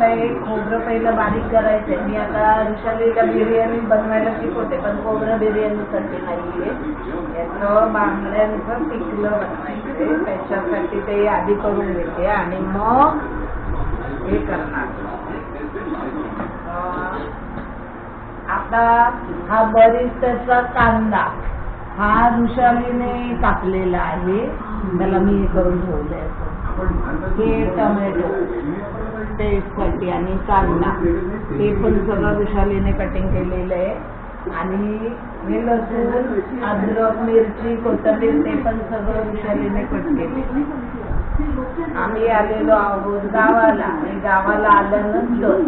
आता एक खोबरं पहिलं बारीक करायचंय. मी आता ऋषालीला बिर्याणी बनवायला शिकवते पण खोबरं बिर्याणीसाठी नाहीये. याचं बांगड्यांचं पिकलं बनवायचंय. त्याच्यासाठी ते आधी करून घेते आणि मग हे करणार. आता हा बरिस्ताचा कांदा हा ऋषालीने कापलेला आहे. त्याला मी हे करून ठेवलंय. असं. हे टमॅटो. टेस्टसाठी आणि चालना. हे पण सगळं विशालीने कटिंग केलेलं आहे. आणि हे लसूण अद्रक मिरची कोथंबीर ते पण सगळं विशालीने कट केले आम्ही आलेलो आहोत गावाला. आणि गावाला आल्यानंतर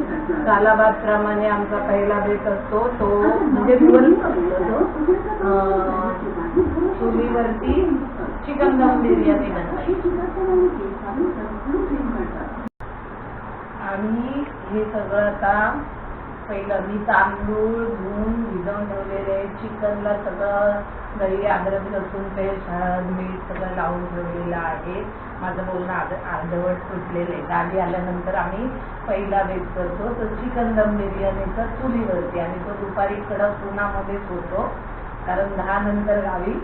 कालाबाद प्रमाणे आमचा पहिला बेत असतो. तो म्हणजे दिवस असतो चुलीवरती चिकन दम बिर्याणी बनवायची. आणि हे सगळं आता पहिलं मी तांदूळ धुवून भिजवून ठेवलेले चिकनला सगळं दही अद्रक लसूण पेस्ट हळद मीठ सगळं लावून ठेवलेलं आहे. माझं बोलणं आद अर्धवट सुटलेलं आहे. गाडी आल्यानंतर आम्ही पहिला बेत करतो. तर चिकन दम बिर्याणीचा चुलीवरती आणि तो दुपारी कडक उन्हामध्येच होतो. कारण दहा नंतर गावी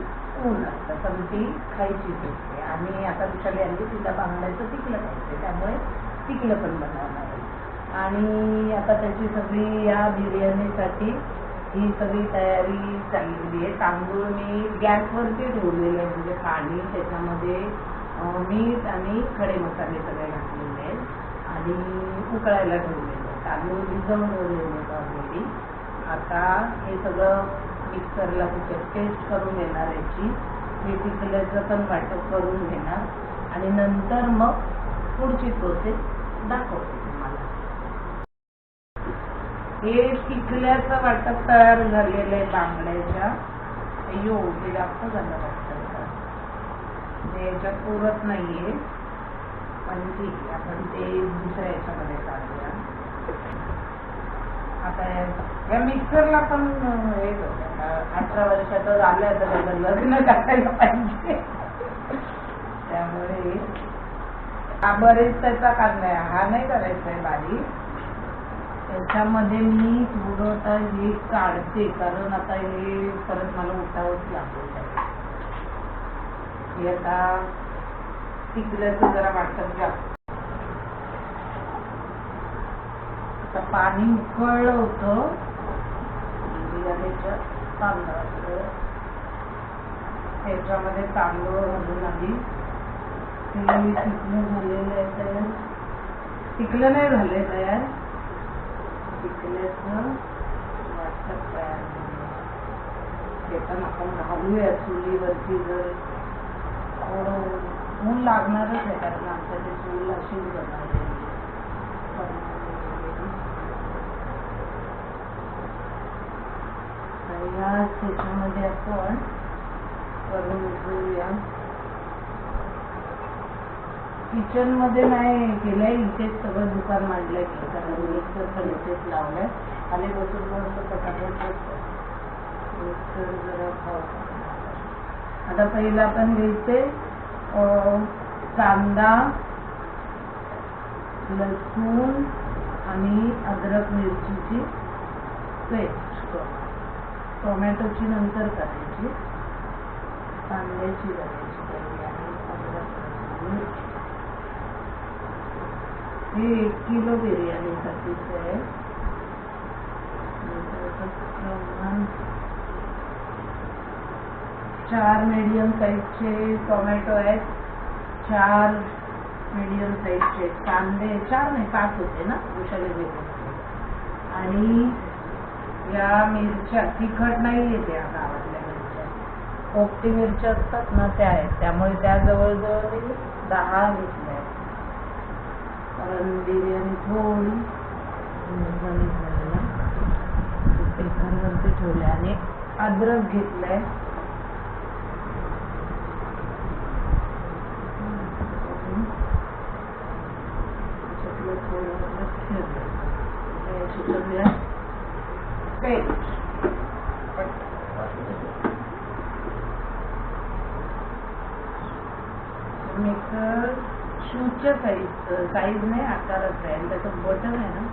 ऊन असतं. पण ती खायचीच असते आणि आता विचारली आली तिला बांगड्याचं तिकलं पाहिजे. त्यामुळे टिकलं पण बनवणार आहे आणि आता त्याची सगळी या बिर्याणीसाठी ही सगळी तयारी चाललेली आहे. तांदूळ मी गॅसवरती ठेवलेले आहे म्हणजे पाणी त्याच्यामध्ये मीठ आणि खडे मसाले सगळे घातलेले आहेत. आणि उकळायला ठेवलेले तांदूळ भिजवून ठेवलेले आहेत ऑलरेडी आता हे सगळं मिक्सरला त्याच्यात पेस्ट करून घेणार याची. हे पिकल्याचं पण वाटप करून घेणार. आणि नंतर मग पुढची प्रोसेस दाखवते तुम्हाला. हे पिकल्याचं वाटप तयार झालेलं आहे बांगड्याच्या. अय्यो ते जास्त झालं वाटतं. जरा. याच्यात पुरत नाहीये. पण ठीक आहे आपण ते दुसऱ्या याच्यामध्ये काढूया. आता या- मिक्सरला पण हे अठरा वर्षाचं झालं तर त्याचं लग्न करायला पाहिजे. त्यामुळे हा बरेच त्याचा काढलाय. आहे हा नाही करायचा आहे बारीक त्याच्यामध्ये मी थोडं आता हे काढते कारण आता हे परत मला उठावंच लागेल हे आता पिकल्याचं जरा वाटत जास्त आता पाणी उकळलं होतं. बिर्याणीच्या त्याच्यामध्ये तांदूळ घालून आधी ते पिकलं झालेलं आहे तयार. पिकलं नाही झालंय तयार. पिकल्याचं वाटप तयार झालं आपण राहूया चुलीवरती जर. थोडं ऊन लागणारच आहे कारण आमच्या ते चूल अशीच बनवलेली या शेतामध्ये आपण करून घेऊया. किचनमध्ये नाही केलंय. इथेच सगळं दुकान मांडलंय. कारण मिक्सर पण इथेच लावलंय. आणि बसून मस्त पटापट मिक्सर जरा खाऊ. आता पहिला आपण घ्यायचे कांदा लसूण आणि अद्रक मिरचीची पेस्ट. टोमॅटोची नंतर करायची. कांद्याची करायची. पहिली आणि अद्रक मिरची. हे एक किलो बिर्याणीसाठीच आहे चार मीडियम साईजचे टोमॅटो आहेत चार मीडियम साईजचे कांदे चार नाही पाच होते ना उशाले वेगळे आणि या मिरच्या तिखट नाही येते या गावातल्या मिरच्या पोपटी मिरच्या असतात ना त्या आहेत त्यामुळे त्या जवळजवळ दहा घेतल्या बिर्याणी थोडी पेपरवरती ठेवले आणि अद्रक घेतलंय. त्याच्यातलं थोडं ठेवलं पेस्ट मिक्सर शूजच्या साईज साईज नाही आकारच आहे. आणि त्याचं बटन आहे ना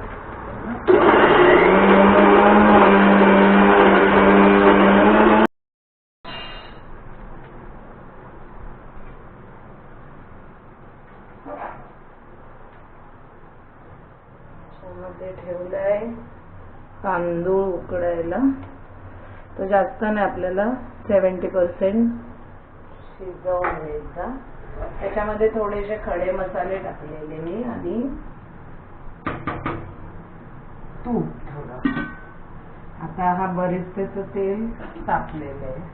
मध्ये ठेवलंय. तांदूळ उकडायला. तर जास्त नाही आपल्याला सेवन्टी पर्सेंट शिजवून घ्यायचा. त्याच्यामध्ये थोडेसे खडे मसाले टाकलेले मी आणि तूप थोडं. आता हा बरिस्तेचं तेल तापलेलं आहे.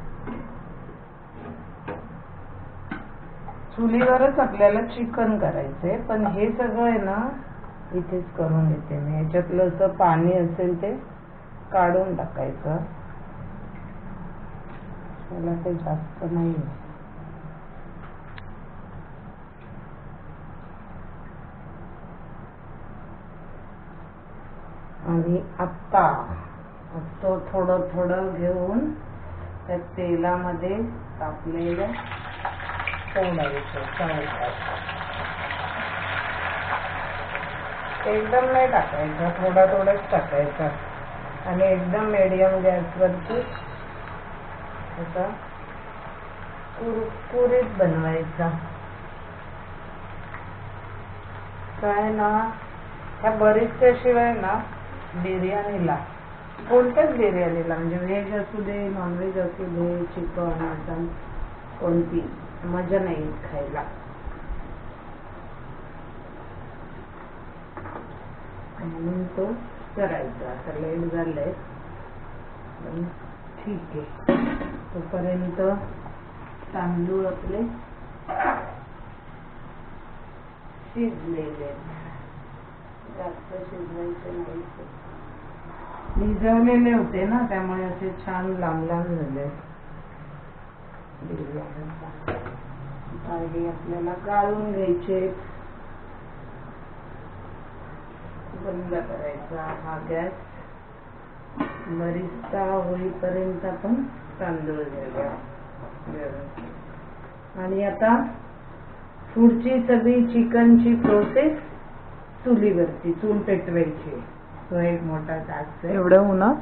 चुलीवरच आपल्याला चिकन करायचंय पण हे सगळं आहे ना इथेच करून घेते मी. याच्यातलं असं पाणी असेल ते काढून टाकायचं. त्याला ते जास्त नाही आणि आत्ता तो थोडं थोडं घेऊन त्या तेलामध्ये तापलेलं एकदम नाही टाकायचं थोडा थोडाच टाकायचा. आणि एकदम मिडियम गॅसवरती असा कुरकुरीत बनवायचा. काय ना ह्या बरीचशाशिवाय ना बिर्याणीला. कोणत्याच बिर्याणीला? म्हणजे व्हेज असू दे नॉनव्हेज असू दे चिकन मटन कोणती? मजा नाही येत खायला. म्हणून तो करायचा. आता लेट झालंय. पण ठीक आहे. तोपर्यंत तांदूळ आपले शिजलेले आहेत. जास्त शिजवायचे नाही. भिजवलेले होते ना त्यामुळे असे छान लांब लांब झाले. हे आपल्याला गाळून घ्यायचे. बंद करायचा हा गॅस. बरिस्ता होईपर्यंत आपण तांदूळ घ्यायला आणि आता पुढची सगळी चिकनची प्रोसेस चुलीवरती चूल पेटवायची. तो एक मोठा टास्क आहे. एवढ्या उन्हात?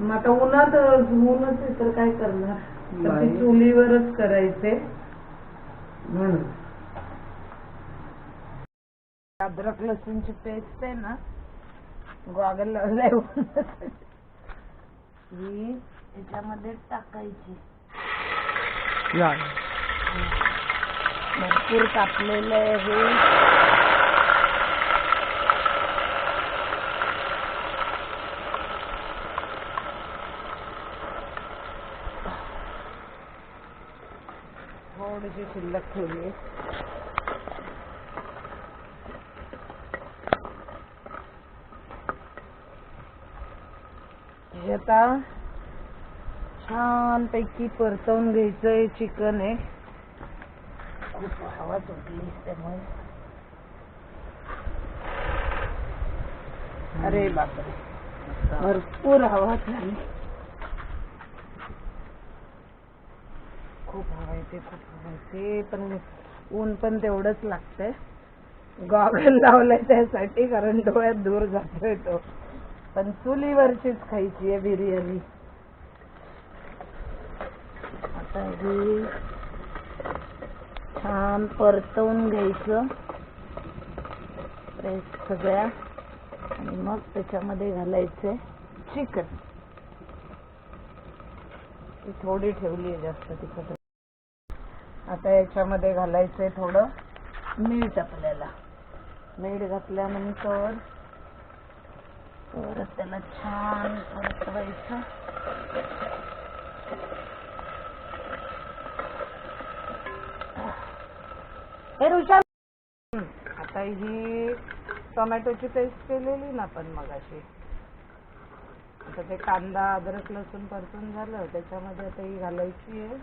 मग आता उन्हात ऊनच आहे तर काय करणार? तर ते बाई. चुलीवरच करायचे. म्हणून. अद्रक लसूणची पेस्ट आहे ना गॉगल लावलाय. ही त्याच्यामध्ये टाकायची. भरपूर कापलेलं आहे हे. थोडीशी शिल्लक ठेवली आहे. हे आता छान पैकी परतवून घ्यायचंय चिकन आहे खूप हवा सुटली त्यामुळे अरे बापरे भरपूर हवा झाली खूप हवा पण ऊन पण तेवढंच लागतंय. गॉगल लावलाय त्यासाठी कारण डोळ्यात दूर जातोय तो. पण चुलीवरचीच खायची आहे बिर्याणी. आता ही छान परतवून घ्यायचं. सगळ्या. आणि मग त्याच्यामध्ये घालायचे चिकन. ती थोडी ठेवली आहे जास्त तिखट आता याच्यामध्ये घालायचंय थोडं मीठ आपल्याला. मीठ घातल्यानंतर परत त्याला छान परतवायचं. हे ऋषा आता ही टोमॅटोची पेस्ट केलेली ना आपण मगाशी. आता ते कांदा अद्रक लसूण परतून झालं त्याच्यामध्ये आता ही घालायची आहे.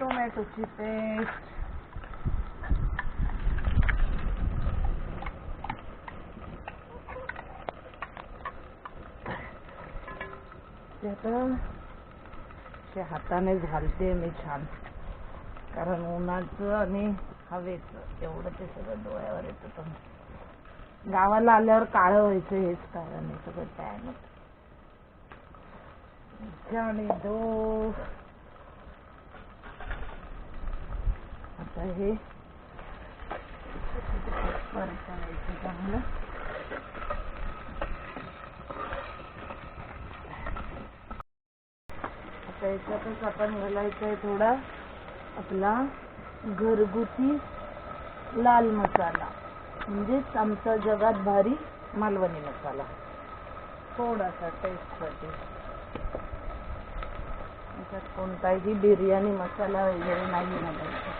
टोमॅटोची पेस्ट ते आता असे घालते मी छान कारण उन्हाचं आणि हवेच एवढं ते सगळं डोळ्यावर येतं पण गावाला आल्यावर काळं व्हायचं हेच कारण आहे सगळं टॅन जाणे दो आता हे आता याच्यातच आपण घालायचं आहे थोडा आपला घरगुती लाल मसाला. म्हणजेच आमचा जगात भारी मालवणी मसाला. थोडासा टेस्टसाठी त्याच्यात कोणताही बिर्याणी मसाला वगैरे नाही घालायचा.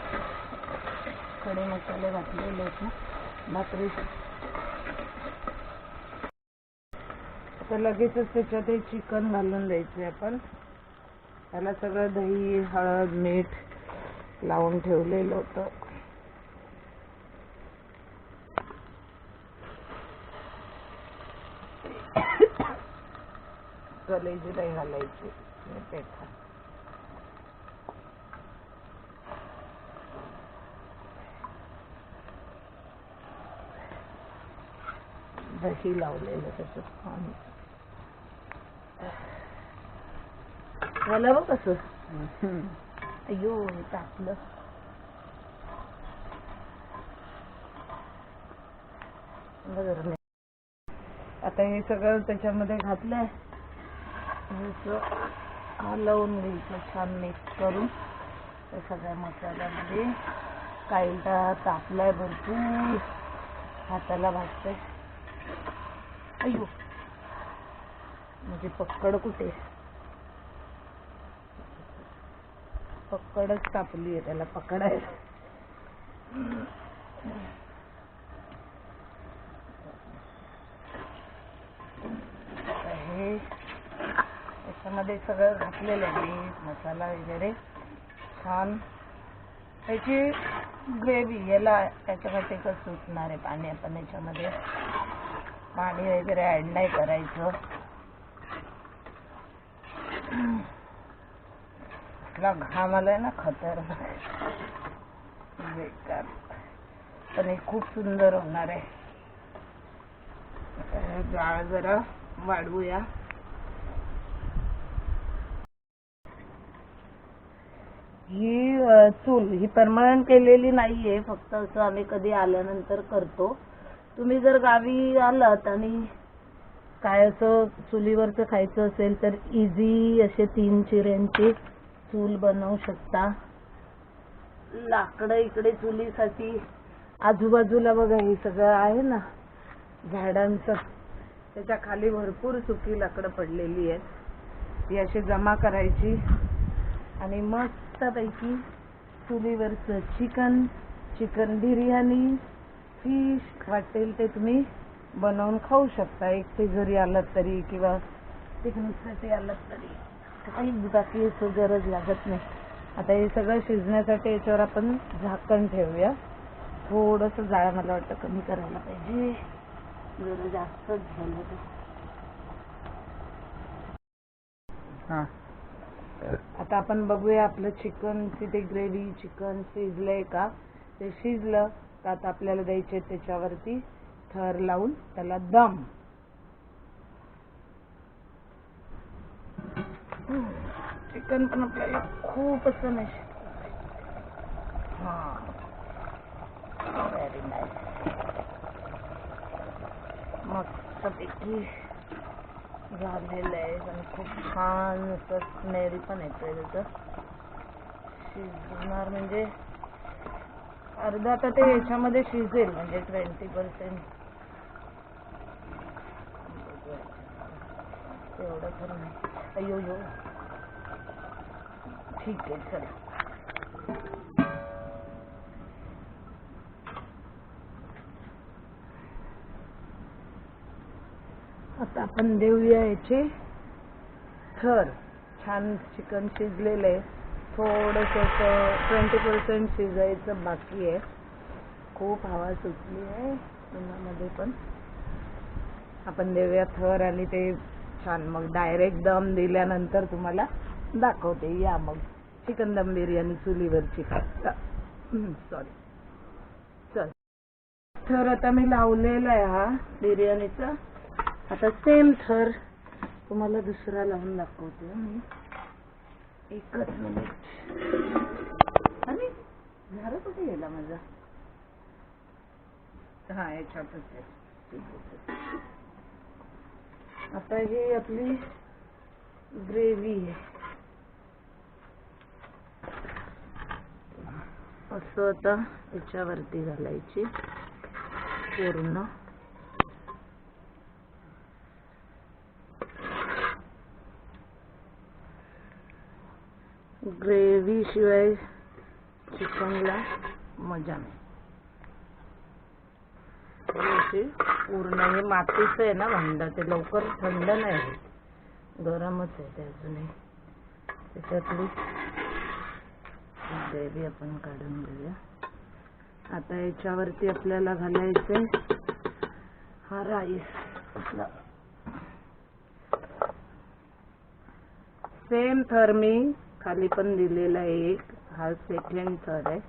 खडे मसाले घातलेले आहेत भाकरी. तर लगेचच त्याच्यात हे चिकन घालून द्यायचे आपण. त्याला सगळं दही हळद मीठ लावून ठेवलेलं होतं. कलेजी नाही घालायची. पेठा. दही लावलेलं त्याचं पाणी मला कस अयो टाकलं बरोबर आता हे सगळं त्याच्यामध्ये घातलंय. असं हलवून घ्यायचं छान मिक्स करून. त्या सगळ्या मसाल्यामध्ये. कायला तापलाय भरपूर. हाताला भाजतंय. अयो म्हणजे पक्कड कुठे? पक्कडच तापली आहे त्याला पकडायला. हे त्याच्यामध्ये सगळं घातलेलं आहे मीठ मसाला वगैरे. छान. त्याची ग्रेव्ही याला त्याच्यासाठी कसं सुटणार आहे पाणी आपण याच्यामध्ये? पाणी वगैरे ॲड नाही करायचं. इथला घाम आलाय ना खतरनाक. बेकार. पण हे खूप सुंदर होणार आहे. जाळ जरा वाढवूया. ही चूल ही परमनंट केलेली नाहीये फक्त असं आम्ही कधी आल्यानंतर करतो. तुम्ही जर गावी आलात आणि काय असं चुलीवरचं खायचं असेल तर इझी असे तीन चिऱ्यांची चूल बनवू शकता. लाकडं इकडे चुलीसाठी आजूबाजूला बघा हे सगळं आहे ना झाडांचं. त्याच्याखाली भरपूर सुकी लाकडं पडलेली आहेत. ती अशी जमा करायची. आणि मस्तपैकी चुलीवरचं चिकन चिकन बिर्याणी फिश वाटेल ते तुम्ही बनवून खाऊ शकता. एकटे जरी आलात तरी किंवा पिकनिकसाठी आलात तरी. काही असं गरज लागत नाही. आता हे सगळं शिजण्यासाठी याच्यावर आपण झाकण ठेवूया. थोडंसं जाळ मला वाटतं कमी करायला पाहिजे. जरा जास्तच झालं ते हां. आता आपण बघूया आपलं चिकनची ते ग्रेव्ही चिकन शिजलंय का? ते शिजलं का आता आपल्याला द्यायचे त्याच्यावरती थर लावून त्याला दम. चिकन पण आपल्याला खूप असं नाही हा. व्हेरी नाईस मस्तपैकी झालेलं आहे आणि खूप छान असं स्मेल पण येतोय त्याचं. शिजणार म्हणजे अर्धा तर ते याच्यामध्ये शिजेल म्हणजे ट्वेंटी पर्सेंट एवढं पण नाही. अयो यो ठीक आहे चला. आता आपण देऊया याचे थर. छान चिकन शिजलेलं आहे. थोडंसं ट्वेंटी पर्सेंट शिजायचं बाकी आहे. खूप हवा सुटली आहे उन्हामध्ये पण. आपण देऊया थर आणि ते छान मग डायरेक्ट दम दिल्यानंतर तुम्हाला दाखवते. या मग चिकन दम बिर्याणी चुलीवरची. सॉरी थर आता मी लावलेला आहे हा बिर्याणीचा. आता सेम थर तुम्हाला दुसरा लावून दाखवते मी. एकच मिनिट आणि झालं कुठे गेला माझा? हा याच्यातच आहे ठीक आहे. आता ही आपली ग्रेव्ही आहे. असं आता याच्यावरती घालायची. पूर्ण. ग्रेव्ही शिवाय चिकनला मजा नाही. हे पूर्ण हे मातीचं आहे ना भांड ते लवकर थंड नाही होत. गरमच आहे ते अजूनही. त्याच्यातली ग्रेव्ही आपण काढून घेऊया. आता याच्यावरती आपल्याला घालायचंय हा राईस. आपला सेम थर्मी खाली पण दिलेला आहे एक. हा सेकंड थर आहे.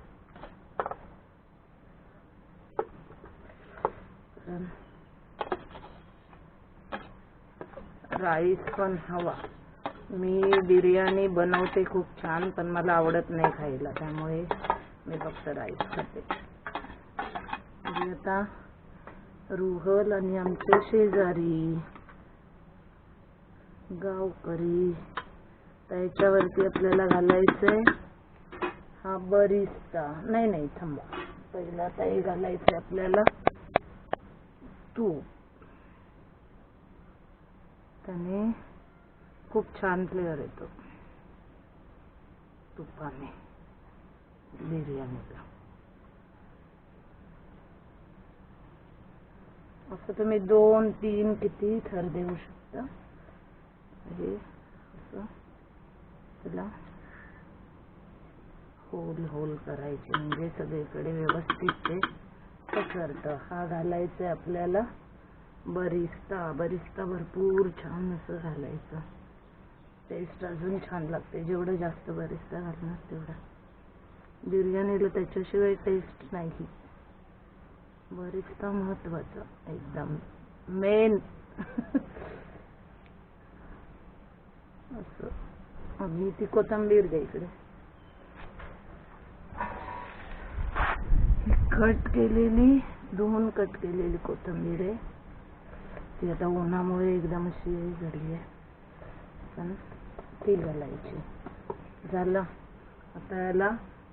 राईस पण हवा. मी बिर्याणी बनवते खूप छान पण मला आवडत नाही खायला. त्यामुळे मी फक्त राईस खाते. म्हणजे आता रुहल आणि आमचे शेजारी गावकरी त्याच्यावरती आपल्याला घालायचंय हा बरिस्ता. नाही नाही थांबा. पहिला आता हे घालायचंय आपल्याला. तूप त्याने खूप छान फ्लेवर येतो. तुपाने. बिर्याणीला असं तुम्ही दोन तीन किती थर देऊ शकता. हे त्याला होल होल करायचे म्हणजे सगळीकडे व्यवस्थित ते पसरतं. हा घालायचं आपल्याला बरिस्ता बरिस्ता भरपूर छान असं घालायचं. टेस्ट अजून छान लागते जेवढं जास्त बरिस्ता घालणार तेवढा. बिर्याणीला त्याच्याशिवाय टेस्ट नाही. बरिस्ता महत्त्वाचा एकदम. मेन असं. मी ती कोथिंबीर द्या इकडे. कट केलेली दोन कट केलेली कोथिंबीर आहे. ती आता उन्हामुळे एकदम अशी झाली आहे. पण ती घालायची. झालं. आता याला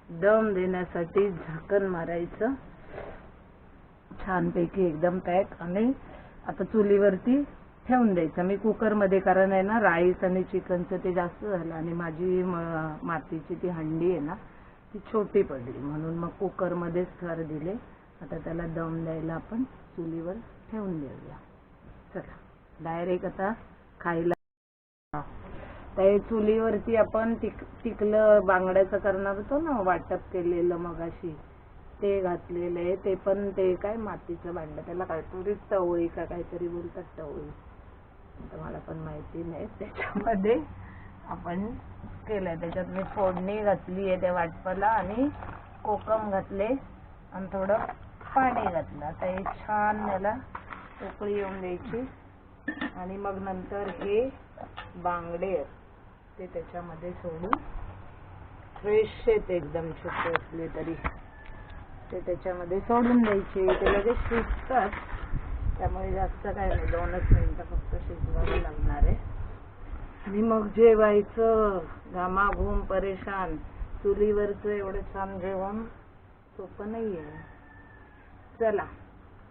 दम देण्यासाठी झाकण मारायचं. छानपैकी एकदम पॅक. आणि आता चुलीवरती ठेवून द्यायचं. मी कुकरमध्ये कारण आहे ना राईस आणि चिकनचं ते जास्त झालं आणि माझी मातीची ती हंडी आहे ना ती छोटी पडली. म्हणून मग कुकरमध्येच थर दिले. आता त्याला दम द्यायला आपण चुलीवर ठेवून देऊया. चला डायरेक्ट आता खायला. त्या चुलीवरती आपण तिक तिकलं बांगड्याचं करणार होतो ना वाटप केलेलं मगाशी. ते घातलेलं आहे. ते पण ते काय मातीचं भांडं त्याला काहीतरी टवळी का काहीतरी बोलतात टवळी तुम्हाला मला पण माहिती नाही त्याच्यामध्ये आपण केलंय. त्याच्यात मी फोडणी घातली आहे त्या वाटपाला आणि कोकम घातले आणि थोडं पाणी घातलं. आता हे छान याला उकळी येऊन द्यायची. आणि मग नंतर हे बांगडे आहेत, ते त्याच्यामध्ये सोडून फ्रेश आहेत एकदम छोटे असले तरी. ते त्याच्यामध्ये सोडून द्यायचे. ते लगेच शिजतात. त्यामुळे जास्त काय नाही दोनच मिनिटं शिजवावं लागणार आहे. आणि मग जेवायचं घामाघूम परेशान चुलीवरचं एवढं छान जेवण सोपं नाही आहे चला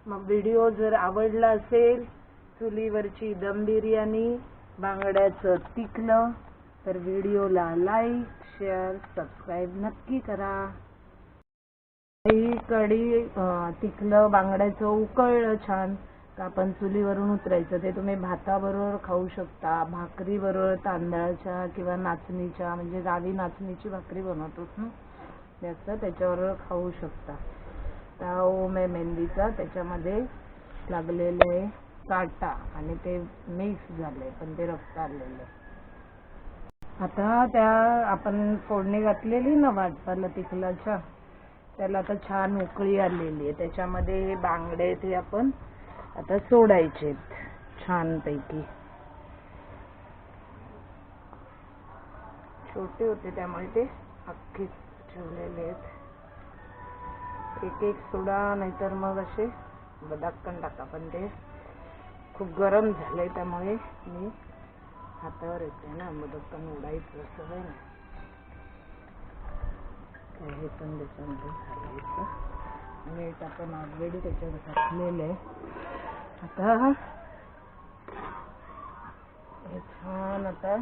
मग व्हिडिओ जर आवडला असेल चुलीवरची दम बिर्याणी बांगड्याचं तिकलं तर व्हिडिओला लाईक शेअर सबस्क्राईब नक्की करा. ही कढी तिकलं बांगड्याचं उकळलं छान. आपण चुलीवरून उतरायचं ते तुम्ही भाताबरोबर खाऊ शकता. भाकरी बरोबर तांदळाच्या किंवा नाचणीच्या म्हणजे गावी नाचणीची भाकरी बनवतोच ना त्याचं त्याच्याबरोबर खाऊ शकता. त्या ओम आहे मेहंदीचा त्याच्यामध्ये लागलेलं आहे काटा आणि ते मिक्स झालंय पण ते रक्त आलेलं. आहे आता त्या आपण फोडणी घातलेली ना वाटपाला तिखलाच्या त्याला आता छान उकळी आलेली आहे. त्याच्यामध्ये हे बांगडे ते आपण आता सोडायचे छानपैकी. छोटे होते त्यामुळे ते अख्खेच ठेवलेले आहेत. एक एक सोडा नाहीतर मग असे बदाक्कन टाका. पण ते खूप गरम झालंय त्यामुळे मी हातावर येते ना. बदक्कन उडायचं असं आहे ना. हे पण त्याच्यामध्ये घालायचं मीठ आपण ऑलरेडी त्याच्यात घातलेलं आहे आता हे छान आता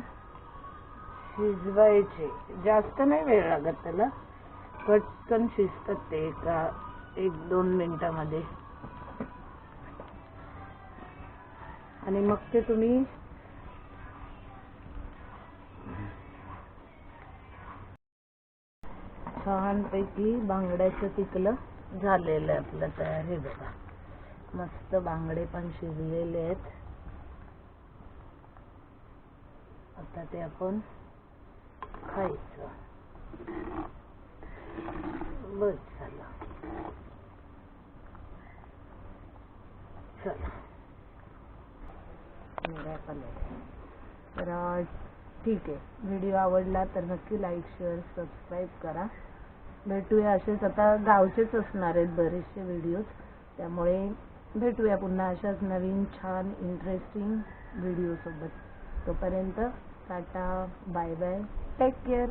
शिजवायचे. जास्त नाही वेळ लागत त्याला. पटकन शिजतात ते एका एक दोन मिनिटामध्ये. आणि मग ते तुम्ही छानपैकी बांगड्याचं पिकलं. झालेलं आहे आपलं तयार. हे बघा. मस्त बांगडे पण शिजलेले आहेत. आता ते आपण खायचं. बस झालं. चला. तर ठीक आहे. व्हिडिओ आवडला तर नक्की लाईक शेअर सबस्क्राईब करा. भेटूया असेच. आता गावचेच असणार आहेत बरेचसे व्हिडिओज त्यामुळे भेटूया पुन्हा अशाच नवीन छान इंटरेस्टिंग व्हिडिओसोबत तोपर्यंत tata bye bye take care